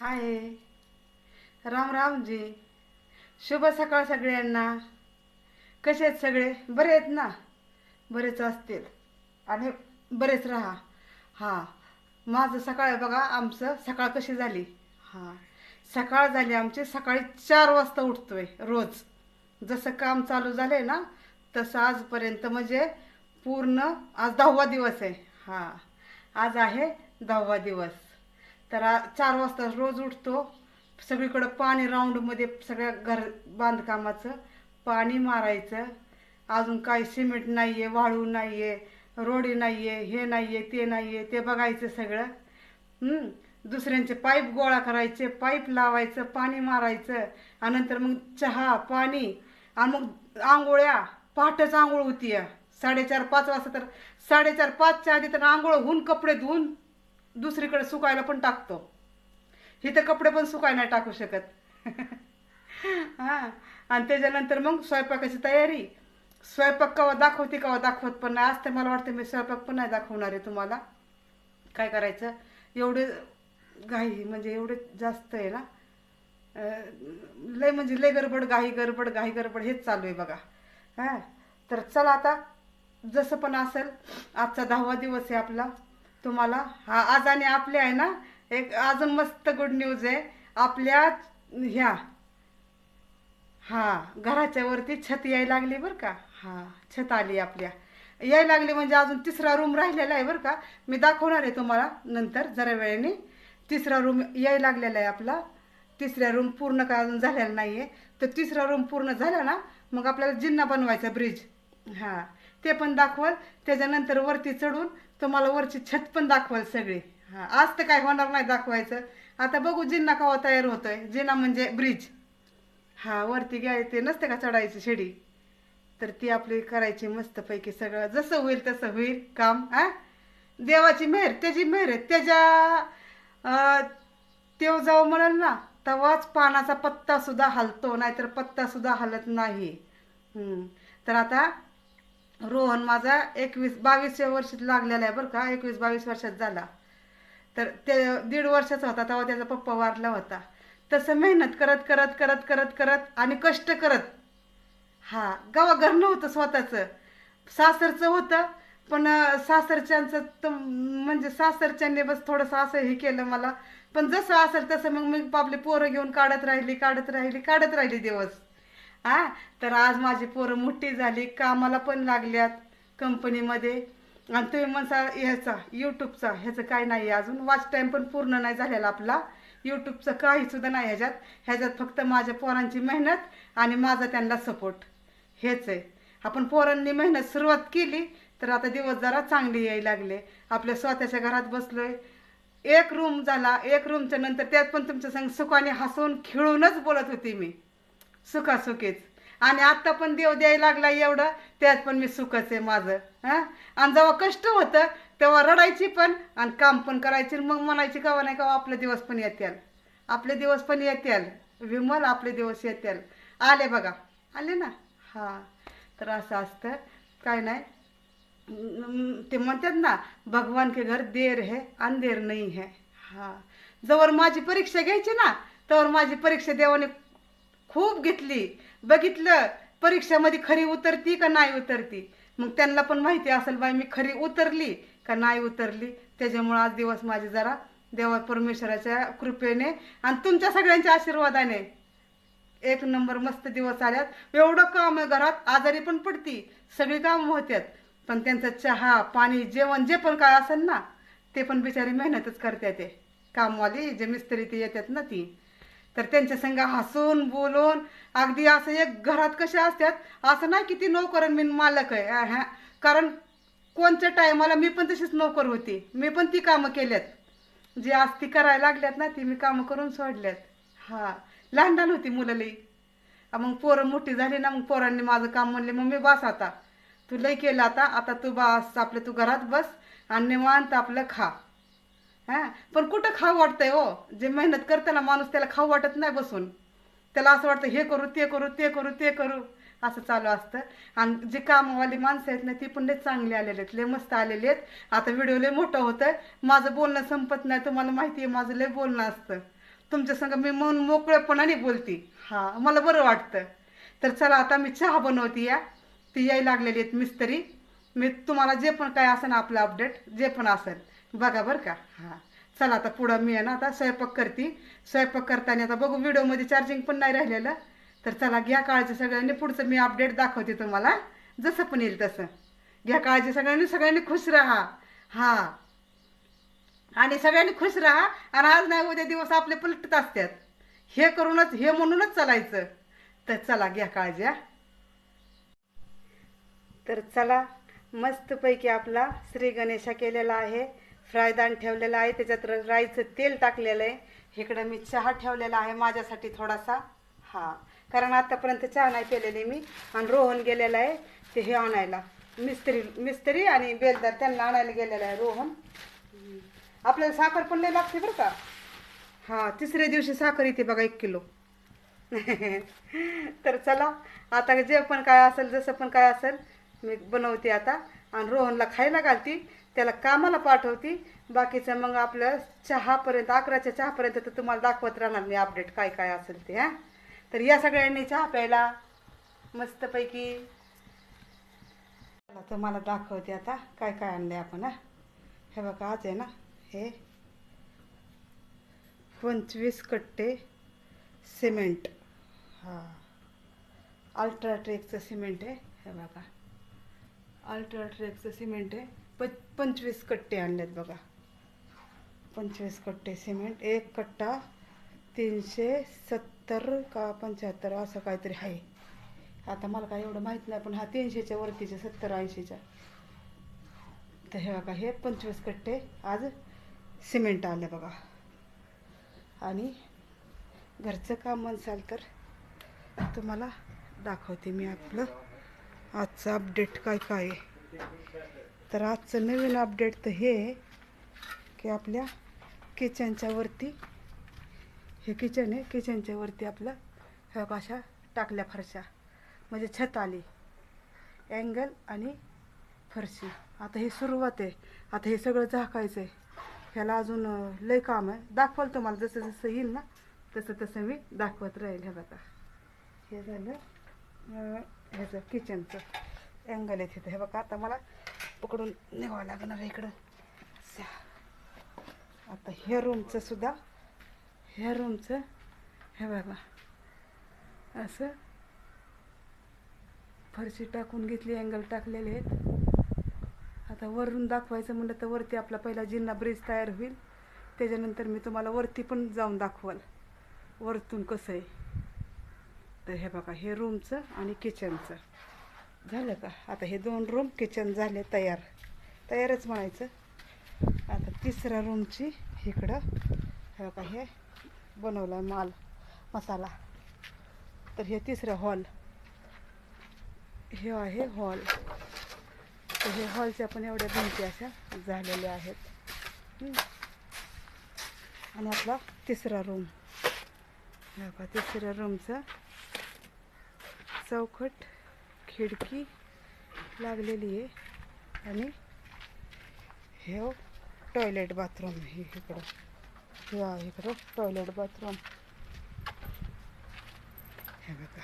हाय. राम रामजी शुभ सकाळ सगळ्यांना. कसे आहेत सगळे? बरे आहेत ना? बरेच असतील. आणि बरेच राहा. हां. माझं सकाळ बघा आमचं सकाळ कशी झाली? हां. सकाळ झाली आमची सकाळी चार वाजता उठतोय रोज. जसं काम चालू झालं आहे ना तसं आजपर्यंत म्हणजे पूर्ण आज दहावा दिवस आहे. हां. आज आहे दहावा दिवस. तर चार वाजता रोज उठतो. सगळीकडं पाणी राऊंडमध्ये सगळ्या घर बांधकामाचं पाणी मारायचं. अजून काही सिमेंट नाही आहे वाळू नाही आहे रोडी नाही आहे हे नाही आहे ते नाही आहे ते बघायचं सगळं. दुसऱ्यांचे पाईप गोळा करायचे पाईप लावायचं पाणी मारायचं. आणि नंतर मग चहा पाणी आणि मग आंघोळ्या. पहाटच आंघोळ होती या साडेचार पाच वाजता तर साडेचार पाचच्या आधी तर आंघोळ होऊन कपडे धुवून दुसरीकडे सुकायला पण टाकतो. इथे कपडे पण सुकायला नाही टाकू शकत. हां. आणि त्याच्यानंतर मग स्वयंपाकाची तयारी. स्वयंपाक कवा दाखवते कवा दाखवत पण नाही. असते मला वाटतं मी स्वयंपाक पण नाही दाखवणार आहे तुम्हाला. काय करायचं? एवढे घाई म्हणजे एवढे जास्त आहे ना. लय म्हणजे लय गडबड घाई गडबड घाई गडबड हेच चालू आहे बघा. हां. तर चला आता जसं पण असेल आजचा दहावा दिवस आहे आपला. तुम्हाला. हा आज आणि आपले आहे ना एक अजून मस्त गुड न्यूज आहे. आपल्या ह्या हा घराच्या वरती छत यायला लागली बरं का. हा छत आली आपल्या. यायला लागली म्हणजे अजून तिसरा रूम राहिलेला आहे बरं का. मी दाखवणार आहे तुम्हाला नंतर जरा वेळेने. तिसरा रूम यायला लागलेला आहे आपला. तिसऱ्या रूम पूर्ण का अजून झालेला नाही आहे तर तिसरा रूम पूर्ण झाला ना मग आपल्याला जिन्ना बनवायचा ब्रिज हां ते पण दाखवल. त्याच्यानंतर वरती चढून तुम्हाला वरची छत पण दाखवाल सगळी. हां आज तर काय होणार नाही दाखवायचं. आता बघू जिन्ना कवा तयार होतोय. जिना म्हणजे ब्रिज. हा वरती घ्यायचे नसते का चढायची शिडी? तर ती आपली करायची मस्तपैकी सगळं. जसं होईल तसं होईल काम आ देवाची मेहर त्याची मेहर आहे. त्याच्या तेव जाऊ म्हणाल ना तेव्हाच पानाचा पत्ता सुद्धा हलतो नाहीतर पत्ता सुद्धा हलत नाही. तर आता रोहन माझा एकवीस बावीस वर्षात लागलेला आहे बरं का. एकवीस बावीस वर्षात झाला. तर ते दीड वर्षाचा होता तेव्हा त्याचा पप्पा वारला होता. तसं मेहनत करत करत करत करत करत आणि कष्ट करत. हा गावा घर नव्हतं स्वतःचं. सासरचं होतं पण सासरच्यांचं तर म्हणजे सासरच्यांनी बस थोडंसं असं हे केलं मला. पण जसं असेल तसं मग मी आपली पोरं घेऊन काढत राहिली काढत राहिली काढत राहिली दिवस. हा? तर आज माझी पोरं मोठी झाली कामाला पण लागल्यात कंपनीमध्ये. आणि तुम्ही म्हणसा ह्याचा यूट्यूबचा ह्याचं काय नाही आहे अजून. वॉच टाईम पण पूर्ण नाही झालेला आपला. यूट्यूबचं काहीसुद्धा नाही ह्याच्यात. ह्याच्यात फक्त माझ्या पोरांची मेहनत आणि माझा त्यांना सपोर्ट हेच आहे. आपण पोरांनी मेहनत सुरुवात केली तर आता दिवस जरा चांगले यायला लागले. आपल्या स्वतःच्या घरात बसलोय. एक रूम झाला. एक रूमच्या नंतर त्यात पण तुमच्या संग सुखाने हसून खेळूनच बोलत होती मी. सुखासुखीच. आणि आत्ता पण देव द्यायला लागला एवढं त्यात पण मी सुखच आहे माझं हां? आणि जेव्हा कष्ट होतं तेव्हा रडायची पण आणि काम पण करायची आणि मग म्हणायची कवा नाही कवा आपले दिवस पण येतील आपले दिवस पण येतील विमल आपले दिवस येतील आले बघा. आले ना? हां. तर असं असतं. काय नाही. ते म्हणतात ना भगवान के घर देर है अंधेर नाही है. हा. जवळ माझी परीक्षा घ्यायची ना तर माझी परीक्षा देवाने खूप घेतली. बघितलं परीक्षामध्ये खरी उतरती का नाही उतरती? मग त्यांना पण माहिती असेल बाई मी खरी उतरली का नाही उतरली? त्याच्यामुळं आज दिवस माझे जरा देवा परमेश्वराच्या कृपेने आणि तुमच्या सगळ्यांच्या आशीर्वादाने. एक नंबर मस्त दिवस आल्यात. एवढं काम आहे घरात आजारी पण पडती. सगळी कामं होत्यात. पण त्यांचं चहा पाणी जेवण जे पण काय असेल ना ते पण बिचारी मेहनतच करतात ते. कामवाली जे मिस्त्री ते येतात ना ती. तर त्यांच्या संग हसून बोलून अगदी असं एक घरात कसे असतात असं नाही की ती नोकर मी मालक आहे ह्या कारण कोणत्या टायमाला मी पण तशीच नोकर होती. मी पण ती कामं केल्यात. जी आज ती करायला लागल्यात ना ती मी कामं करून सोडल्यात. हा. लहान लहान होती मुलं लई. मग पोरं मोठी झाली ना मग पोरांनी माझं काम म्हणले मग मी बस आता. तू लई केलं आता. आता तू बस आपलं तू घरात बस आणि निवांत आपलं खा. हां? पण कुठं खाऊ वाटतंय हो? जे मेहनत करतं माणूस त्याला खाऊ वाटत नाही बसून. त्याला असं वाटतं हे करू ते करू ते करू ते करू. असं चालू असतं. आणि जे कामवाली माणसं आहेत ना ती पण लय चांगली आलेले आहेत लय मस्त आलेले आहेत. आता व्हिडिओ लय मोठं होतं. माझं बोलणं संपत नाही तुम्हाला माहिती आहे माझं लय बोलणं असतं. तुमच्या संग मी मन मोकळेपणाने बोलते. हा मला बरं वाटतं. तर चला आता मी चहा बनवते या. ती यायला लागलेली आहेत मिस्त्री. मी तुम्हाला जे पण काय असेल ना आपलं अपडेट जे पण असेल. बघा बरं का. हां. चला आता पुढं मी आहे ना आता स्वयंपाक करते. स्वयंपाक करताना आता बघू व्हिडिओमध्ये चार्जिंग पण नाही राहिलेलं. तर चला घ्या काळजी सगळ्यांनी. पुढचं मी अपडेट दाखवते तुम्हाला. जसं पण येईल तसं. घ्या काळजी सगळ्यांनी. सगळ्यांनी खुश राहा. हां. आणि सगळ्यांनी खुश राहा. आणि आज नाही उद्या दिवस आपले पलटत असतात. हे करूनच हे म्हणूनच चालायचं. तर चला घ्या काळजी तर चला मस्तपैकी आपला श्री गणेशा केलेला आहे. फ्रायदान ठेवलेलं आहे त्याच्यात राईचं तेल टाकलेलं आहे. इकडं मी चहा ठेवलेला आहे माझ्यासाठी थोडासा. हा कारण आतापर्यंत चहा नाही पेलेली मी. आणि रोहन गेलेला आहे ते हे आणायला. मिस्त्री मिस्त्री आणि बेलदार त्यांना आणायला गेलेला आहे रोहन. आपल्याला साखर पण नाही लागते बरं का? हां तिसऱ्या दिवशी साखर येते बघा एक किलो. तर चला आता जे पण काय असेल जसं पण काय असेल मी बनवते आता. आणि रोहनला खायला घालती त्याला कामाला पाठवती. बाकीचं मग आपलं चहापर्यंत अकराच्या चहापर्यंत तर तुम्हाला दाखवत राहणार मी अपडेट काय काय असेल ते हां? तर या सगळ्यांनी चहा प्यायला मस्तपैकी. चला तुम्हाला दाखवते आता काय काय आणले आपण हे? बघा आज आहे ना हे पंचवीस कट्टे सिमेंट. हां. अल्ट्राटेकचं सिमेंट आहे हे बघा. अल्ट्राट्रेकचं सिमेंट आहे. प पंचवीस कट्टे आणलेत बघा. पंचवीस कट्टे सिमेंट एक कट्टा तीनशे सत्तर का पंच्याहत्तर असं काहीतरी आहे. आता मला काय एवढं माहीत नाही पण हा तीनशेच्या वरतीचे सत्तर ऐंशीच्या. तर हे बघा हे पंचवीस कट्टे आज सिमेंट आले बघा. आणि घरचं काम म्हणसाल तर तुम्हाला दाखवते मी आपलं. आजचं अपडेट काय काय आहे? तर आजचं नवीन अपडेट तर हे आहे की आपल्या किचनच्या वरती हे किचन आहे. किचनच्या वरती आपलं ह्या भाषा अशा टाकल्या फरशा. म्हणजे छत आली. अँगल आणि फरशी. आता ही सुरुवात आहे. आता हे सगळं झाकायचं आहे ह्याला अजून लय काम आहे. दाखवाल तुम्हाला. जसं जसं येईल ना तसं तसं मी दाखवत राहील. हे बघा. हे झालं ह्याचं किचनचं अँगल आहे तिथं. हे बघा आता मला पकडून निघावं लागणार आहे इकडं. आता ह्या रूमचं सुद्धा ह्या रूमचं हे बघा. असं फरशी टाकून घेतली अँगल टाकलेले आहेत. आता वरून दाखवायचं म्हणलं तर वरती आपला पहिला जिन्ना ब्रिज तयार होईल. त्याच्यानंतर मी तुम्हाला वरती पण जाऊन दाखवाल. वरतून कसं आहे. तर हे बघा हे रूमचं आणि किचनचं झालं का? आता हे दोन रूम किचन झाले तयार. तयारच म्हणायचं. आता तिसऱ्या रूमची इकडं हे बघा हे बनवला माल मसाला. तर हे तिसरं हॉल हे आहे हॉल तर हे हॉलच्या पण एवढ्या भिंती अशा झालेल्या आहेत. आणि आपला तिसरा रूम हे बघा तिसऱ्या रूमचं चौखट खिडकी लागलेली आहे आणि हे टॉयलेट बाथरूम हे इकडं. हे आहे इकडं टॉयलेट बाथरूम हे बघा.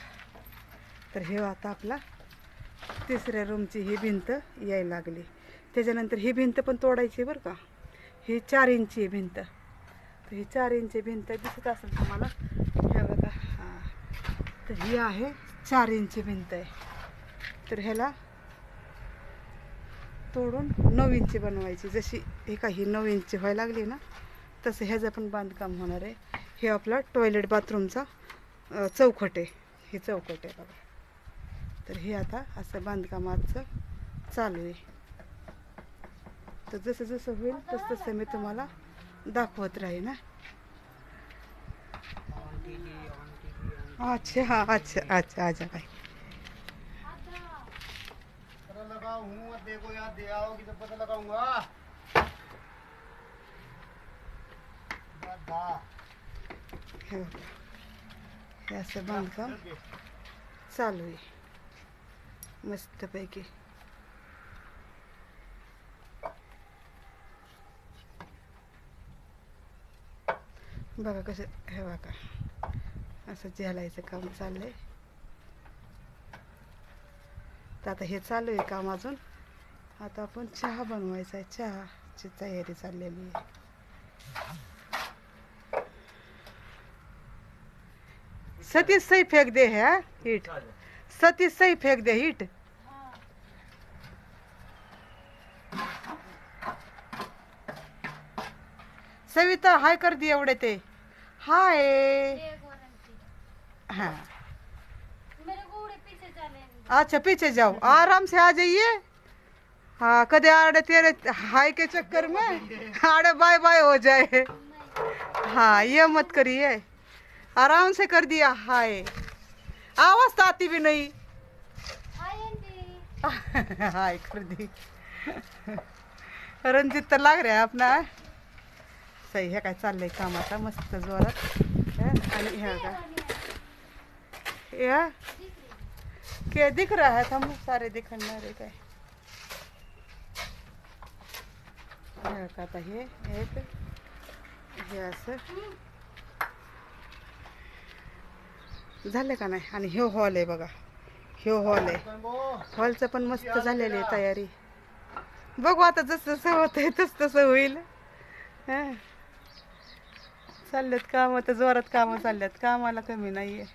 तर हे हो आता आपला तिसऱ्या रूमची ही भिंत यायला लागली. त्याच्यानंतर ही भिंत पण तोडायची बरं का? ही चार इंची आहे भिंत. तर ही चार इंची भिंत दिसत असेल तुम्हाला. हे बघा. हां. तर ही आहे चार इंची भिंत आहे. तर ह्याला तोडून नऊ इंची बनवायची. जशी हे काही नऊ इंची व्हायला लागली ना तसं ह्याचं पण बांधकाम होणार आहे. हे आपला टॉयलेट बाथरूमचा चौखट चौकट आहे. हे चौकट आहे बघा. तर हे आता असं बांधकामाचं चालू आहे. तर जसं जसं होईल तसं तसं मी तुम्हाला दाखवत राहील ना अच्छा हाँ अच्छा अच्छा अच्छा भाई पता लगाऊं हूँ देखो यार दे आओगी तो पता लगाऊंगा। गधा। हे बघा. हे असं बांधकाम चालू आहे मस्तपैकी बघा कसं हे बघा असं झेलायचं काम चाललंय. तर आता हे चालू आहे काम अजून. आता आपण चहा बनवायचा आहे. चहाची तयारी चाललेली आहे. सतीश सही फेक दे ह्या हिट. ईट सतीश सही फेक दे हिट. सविता हाय कर दे एवढे ते. हाय. हाँ। अच्छा पीछे जाओ। आराम से आ जाइए। हाँ कदे आड़े तेरे हाय के चक्कर में आड़े बाय बाय हो जाए। हाँ ये मत करिए। आराम से कर दिया हाय। आवाज़ तो आती भी नहीं। हाय हाय कर दी। रंजित तर लाग रहा है अपना। सही हे काय चाललंय काम आता मस्त जोरात। हे, आणि हे का या. के दिख रहा है हम सारे दिखणार आहे काय? हे का हे एक हे असं झालं का नाही? आणि हे हॉल आहे बघा. हे हॉल आहे. हॉलचं पण मस्त झालेली आहे तयारी. बघू आता जसं जसं होत आहे तसं तसं होईल. हां. चाललेत कामं तर जोरात कामं चालल्यात कामाला कमी नाही आहे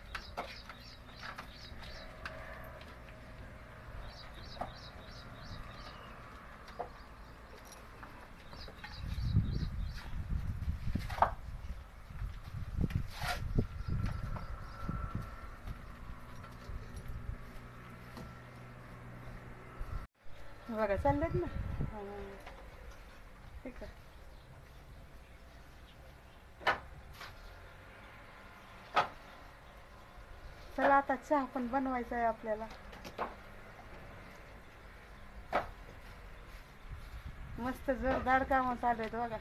चाललेत ना हं. ठीक आहे चला आता चहा पण बनवायचा आहे आपल्याला. मस्त जोरदार काम चालू आहेत बघा.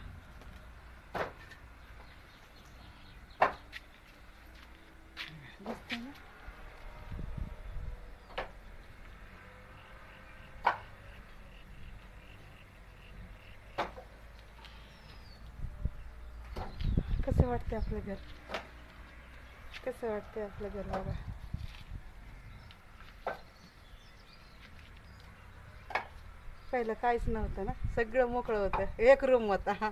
दिसतंय ना? कसं वाटतंय आपलं घर? कसं वाटतंय आपलं घर बघा? पहिलं काहीच नव्हतं ना. सगळं मोकळं होतं. एक रूम होता.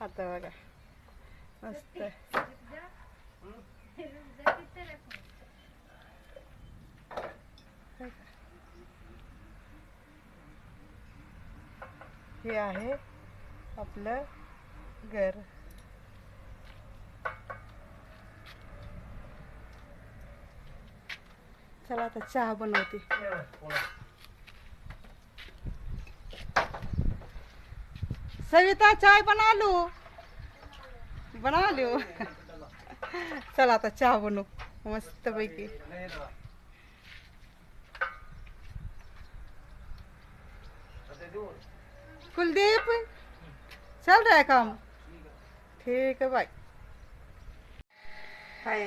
आता बघा. मस्त. हे आहे आपलं घर. चला आता चहा बनवते. सविता चाय बना लो। बना लो। चला आता चहा बनवू मस्त पैकी। कुलदीप चल रहा है काम। ठीक है बाय। हाय।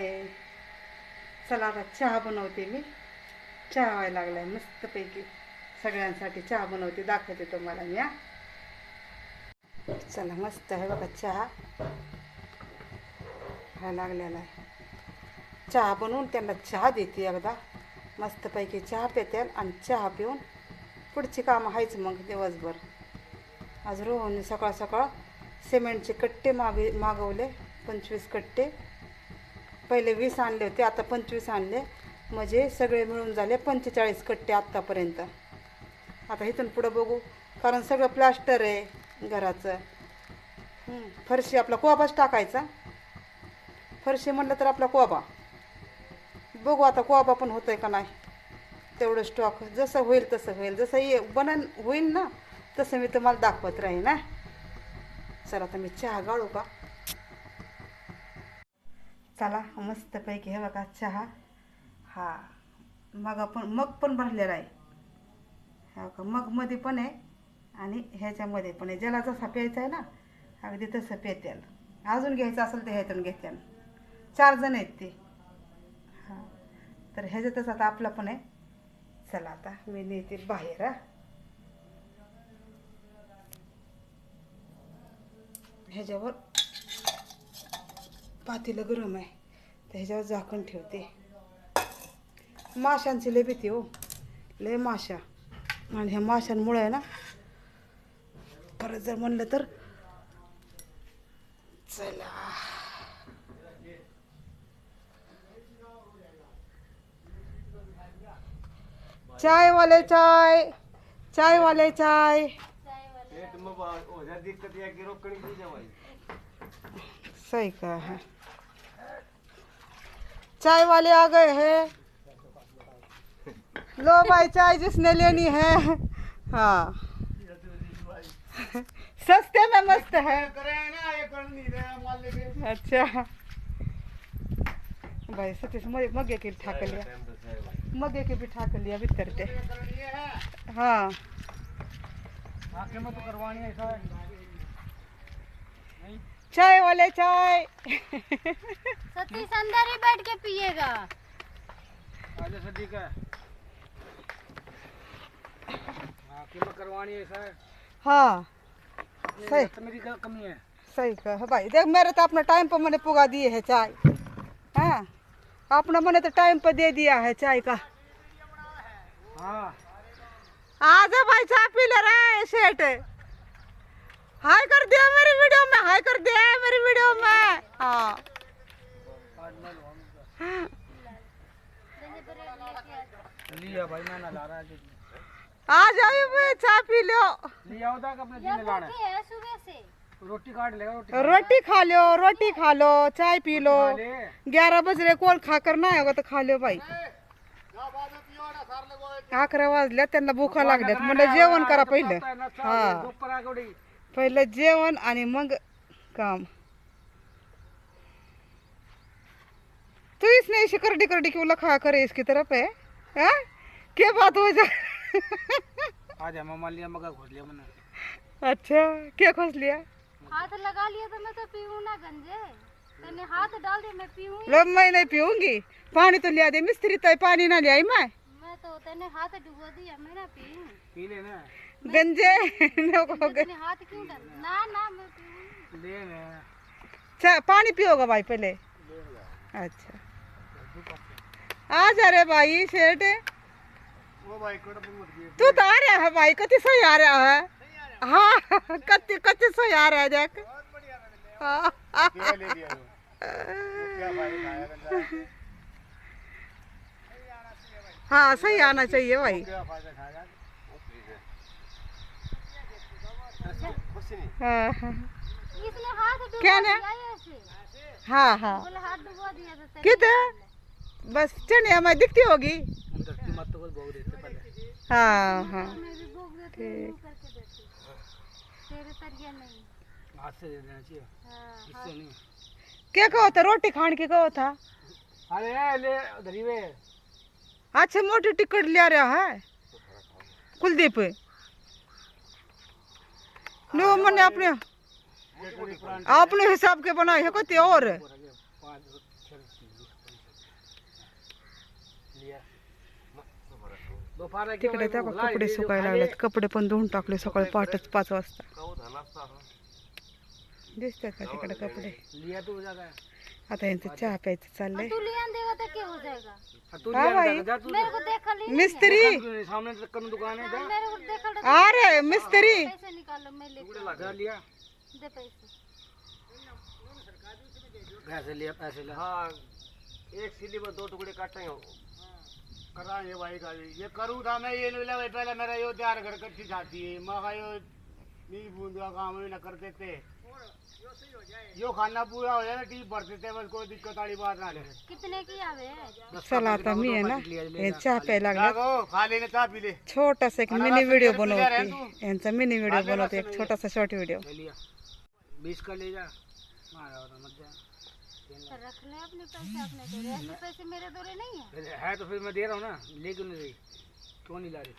चला आता चहा बनवते मी। चहा व्हायला लागलाय मस्तपैकी सगळ्यांसाठी चहा बनवते दाखवते तुम्हाला मी हा। चला मस्त आहे बघा चहा व्हायला लागलेला आहे. चहा बनवून त्यांना चहा देते एकदा. मस्तपैकी चहा पित्याल आणि चहा पिऊन पुढची कामं आहेच मग दिवसभर. आज रोहनने सकाळ सकाळ सिमेंटचे कट्टे मागे मागवले पंचवीस कट्टे. पहिले वीस आणले होते आता पंचवीस आणले. म्हणजे सगळे मिळून झाले पंचेचाळीस कट्टे आत्तापर्यंत आता इथून पुढं बघू कारण सगळं प्लास्टर आहे. घराचं. फरशी आपला कोबाच टाकायचा. फरशी म्हटलं तर आपला कोबा. बघू आता कोबा पण होतोय का नाही. तेवढं स्टॉक जसं होईल तसं होईल. जसं ये बनन होईल ना तसं मी तुम्हाला दाखवत राहीन ना चला आता मी चहा गाळू का? चला मस्तपैकी हे बघा चहा. हा मग आपण मग पण भरलेला आहे. हा का मगमध्ये पण आहे. आणि ह्याच्यामध्ये पण आहे. ज्याला जसा प्यायचा आहे ना? अगदी तसं पेत्याल. अजून घ्यायचं असेल तर ह्याच्यानं घेत्याल चार जण आहेत ते. हां. तर ह्याच्यातच आता आपलं पण आहे. चला आता मी नेते बाहेर हा. ह्याच्यावर पातीलं गरम आहे. तर ह्याच्यावर झाकण ठेवते. माशांची लय भीती हो. लय माशा. आणि ह्या माशांमुळे आहे ना परत जर म्हणलं तर? चला. चाय. वाले चाय. चाय वाले चाय सही कहा है. चाय वाले आ गए हैं. लो भाई चाय जिसने लेनी है. हाँ. सस्ते में मस्त है। करे ना ये कर नहीं रहे माल लेके अच्छा। भाई सतीश मग मगे के ठाक लिया। मगे के भी ठाक लिया भीतर ते करनी है। हाँ। आके में तो करवानी है ऐसा चाय वाले चाय। सतीश अंदर ही बैठ के पिएगा। आज सदी का। आके में करवानी है ऐसा हाँ। सही। मेरी कमी है। सही कहा भाई देख मेरे तो अपना टाइम पर मैंने पुगा दिए है चाय। हाँ अपना मैंने तो टाइम पर दे दिया है चाय का। हाँ। आ जा भाई चाय पी ले रहा है सेठ। हाय कर दिया मेरी वीडियो में हाय कर दिया मेरी वीडियो में। हाँ। लिया भाई मैं ना ला रहा है। आ जाइए भाई चाय पी लो लिया होता कि अपने ये दिन लाना भूखे है सुबह से रोटी काट लेगा रोटी रोटी खा लो रोटी खा लो चाय पी लो खा ग्यारह बज रहे कोण खा कर नाही होगा तर खा लो बाई अकरा वाजल्या त्यांना भूका लागल्यात. म्हणलं जेवण करा पहिलं. हा. पहिलं जेवण आणि मग काम. तू इसने ऐसी करडी करडी क्यों लखा करे इसकी तरफ है? हाँ? क्या बात हो जा आ जा मामा लिया मगा घोट लिया मैंने। अच्छा क्या खोज लिया? हाथ लगा लिया तो मैं तो पीऊँ ना गंजे। तूने हाथ डाल दिया मैं पीऊँ लो मैं नहीं पीऊँगी। पानी तो लिया दे मिस्त्री तो पानी ना लिया मैं। मैं तो तेने हाथ डुबो दिया मैं ना पीऊँ। पी लेना गंजे नको ग- तूने हाथ क्यों डाल ना ना मैं पीऊँ ले ले चा पानी पियोगा भाई पहले? अच्छा। आ जा रे भाई सेठ वो भाई कड़प मत दिए तू तो आ रहा है भाई कति सही आ रहा है? हाँ कति कति सही आ रहा है देख। हाँ, हाँ सही आना चाहिए भाई। क्या हाँ हाँ। इसने हाथ डुबो क्या ना? हाँ हाँ। बोले हाथ डुबो दिया तेरे किधर? बस चने में दिखती होगी। दस्ती मत तो बहुत देते पहले। हाँ हाँ। मैं भी भोग देती हूँ यूं करके देती हूँ। तेरे तरिया नहीं हाथ से दे देना चाहिए। हाँ इससे नहीं। क्या कहो था? रोटी खान के कहो था? अरे ए, ले उधरी वे। अच्छा मोटी टिकट ले रहा है? कुलदीप। लो मैंने अपने अपने हिसाब के बनाए है कोई और पाँच छः लिया दोपहर तिकडे त्या बघ, कपडे सुकायला लागलेत. कपडे पण धुवून टाकले सकाळी पहाटच पाच वाजता. दिसतात का तिकडे कपडे? हो है आता यांचं चहा प्यायचं चाललंय. हो भाई। मिस्त्री! है अरे मिस्त्री! पैसे निकालो मैं लेके जा लिया। दे पैसे। पैसे लिया पैसे लिया। हाँ एक सिली में दो टुकड़े काटे हो। करा ये भाई का ये करूँ था मैं ये नहीं लगा पहले मेरा यो तैयार कर कच्ची जाती है। मैं कहा यो नहीं बूंद का काम ही ना कर देते। यो खाना पूरा हो जाए ना टीप भर देते बस कोई दिक्कत वाली बात ना ले कितने की आवे चला आता मी आहे ना? हे चहा प्यायला लागला जागो खा लेने चाह पी ले। छोटासा एक मिनी व्हिडिओ बनवते यांचा मिनी व्हिडिओ बनवते एक छोटासा शॉर्ट व्हिडिओ ले लिया। बीस का ले जा। मारा और मत जा तो अपने पैसे अपने दौरे ऐसे पैसे मेरे दौरे नहीं है। है तो फिर मैं दे रहा हूँ ना ले क्यों नहीं रही? क्यों नहीं ला रही?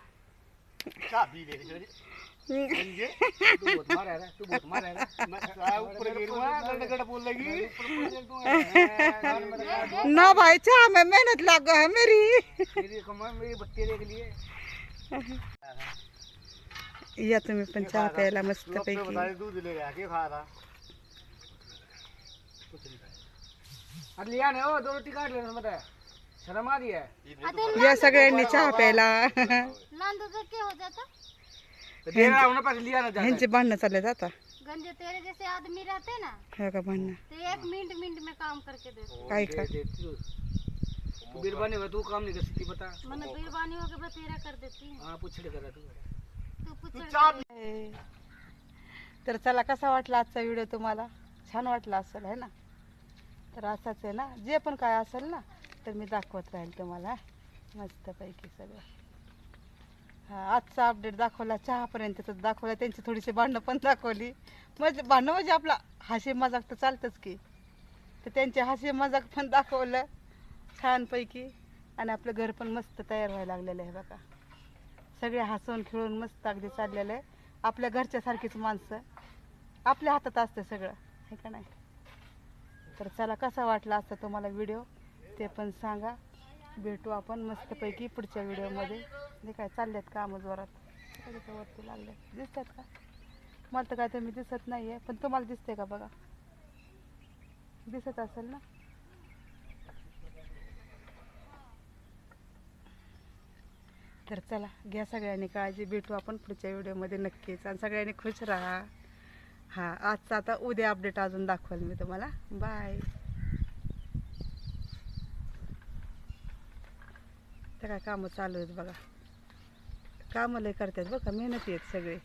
चाह पी ले तू बहुत मार रहा है तू बहुत मार रहा है मैं ऊपर गिरूँगा गड़ गड़ बोल लगी। ना भाई चहा में मेहनत लगा है मेरी। मेरी कमाई मेरी बत्ती देख लिए। या तुम्ही चहा प्यायला मस्त पैकी दूध ले गया खा रहा कुछ नहीं खाया आता लिया हो दोन रोटी काढले ना मग शरम आ रही है। आता या सगळ्यांनी चहा प्यायला नंद तो क्या हो जाता? तो तेरा उन्हें पास लिया ना जाता ह्यांचे भांडणं चालले जाता। गंजे तेरे जैसे आदमी रहते ना हे का भांडणं तो एक मिनट मिनट में काम करके देते। काय का? दे- दे- तू तू बिरबानी हुआ तू काम नहीं कर सकती बता। मैंने बीरबानी होके बतेरा कर देती हूँ। हाँ पूछ ले करा तू। तू पूछ तर चला कसा वाटला आजचा व्हिडिओ तुम्हाला? छान वाटला असेल है ना? तर असाच आहे ना. जे पण काय असेल ना तर मी दाखवत राहील तुम्हाला. मस्तपैकी सगळं. हां आजचा अपडेट दाखवला. चहापर्यंत तर दाखवला. त्यांची थोडीशी भांडणं पण दाखवली. म्हणजे भांडणं म्हणजे आपला हाशी मजाक तर चालतंच की. तर त्यांचे हास्य मजाक पण दाखवलं छानपैकी. आणि आपलं घर पण मस्त तयार व्हायला लागलेलं आहे बघा. सगळे हसून खेळून मस्त अगदी चाललेलं आहे. आपल्या घरच्यासारखीच माणसं. आपल्या हातात असतं सगळं. हे का नाही? तर चला कसा वाटला असता तुम्हाला व्हिडिओ ते पण सांगा. भेटू आपण मस्तपैकी पुढच्या व्हिडिओमध्ये जे काय चालल्यात कामं जोरात. वरती लागले. दिसतात का? मला तर काय तुम्ही दिसत नाही आहे पण तुम्हाला दिसते का बघा? दिसत असेल ना? तर चला घ्या सगळ्यांनी काळजी. भेटू आपण पुढच्या व्हिडिओमध्ये नक्कीच. आणि सगळ्यांनी खुश राहा. हां आजचा आता उद्या अपडेट अजून दाखवाल मी तुम्हाला. बाय तर काय कामं चालू आहेत बघा. कामं लय करतात बघा मेहनती आहेत सगळे.